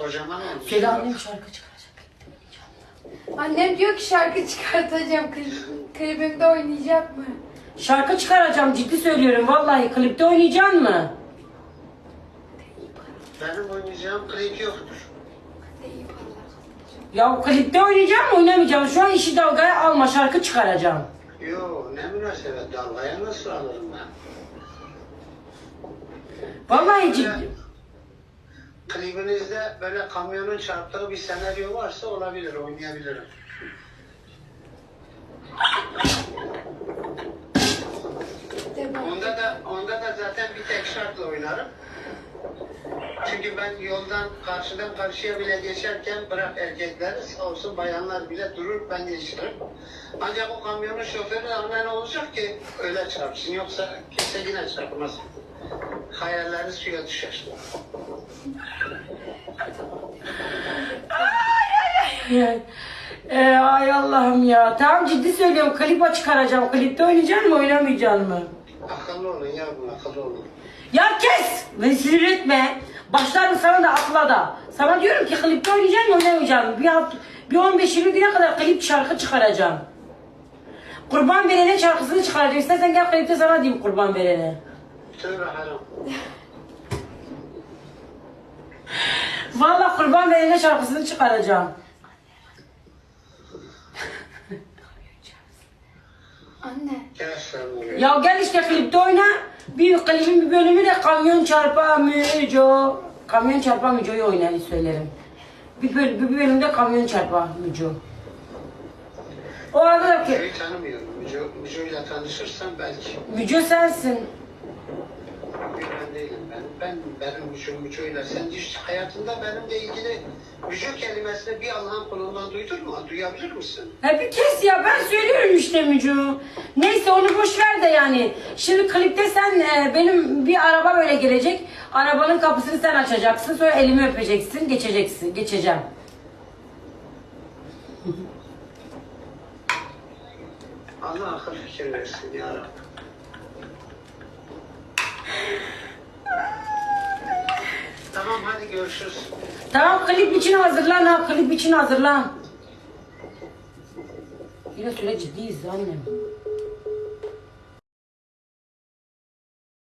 Kocaman olmuş. Söyle annem şarkı çıkaracak. Annem diyor ki şarkı çıkartacağım. Klibimde oynayacak mı? Şarkı çıkaracağım ciddi söylüyorum vallahi klipte oynayacaksın mı? Benim oynayacağım klip yoktur. İyi paralar. Ya klipte oynayacağım mı oynamayacağım? Şu an işi dalgaya alma şarkı çıkaracağım. Yo ne münasebet dalgaya nasıl alırım ben? Vallahi ciddi. Klibinizde böyle kamyonun çarptığı bir senaryo varsa olabilir, oynayabilirim. Onda da onda da zaten bir tek şartla oynarım. Çünkü ben yoldan karşıdan karşıya bile geçerken bırak erkekleri sağ olsun bayanlar bile durur ben geçerim. Ancak o kamyonun şoförü annen olacak ki öyle çarpsın yoksa kimse yine çarpmaz. Hayalleri suya düşer. Ee, ay Allah'ım ya. Tamam ciddi söylüyorum klip çıkaracağım. Klipte oynayacaksın mı oynamayacaksın mı? Akıllı olun yavrum akıllı olun. Ya kes! Beni sinir etme. Başlarım sana da atla da. Sana diyorum ki klipte oynayacaksın mı oynamayacaksın mı? Bir, hafta, bir 15-20 güne kadar klip şarkı çıkaracağım. Kurban verene şarkısını çıkaracağım. İstersen gel klipte sana diyeyim kurban verene. Tövbe haram. Vallahi kurban verene şarkısını çıkaracağım. Anne. Gel sen buraya. Ya gel işte klipte oyna. Bir klibin bir bölümü de kamyon çarpa müco. Kamyon çarpa müco'yu oyna söylerim. Bir, böl bir bölümde kamyon çarpa müco. O arada da ki Müco'yu tanımıyorum. Müco, Müco'yla tanışırsam belki. müco sensin. Ben benim Müco, Müco'yla. Sen hiç hayatında benimle ilgili Müco kelimesini bir Allah'ın kulundan duydun mu? Duyabilir misin? Ha bir kes ya ben söylüyorum işte müco. Neyse onu boş ver de yani. Şimdi klipte sen e, benim bir araba böyle gelecek. Arabanın kapısını sen açacaksın. Sonra elimi öpeceksin. Geçeceksin. Geçeceğim. Allah akıl fikir versin ya Rabbi. Tamam hadi görüşürüz. Tamam klip için hazırlan ha klip için hazırlan. Yine süre ciddiyiz annem.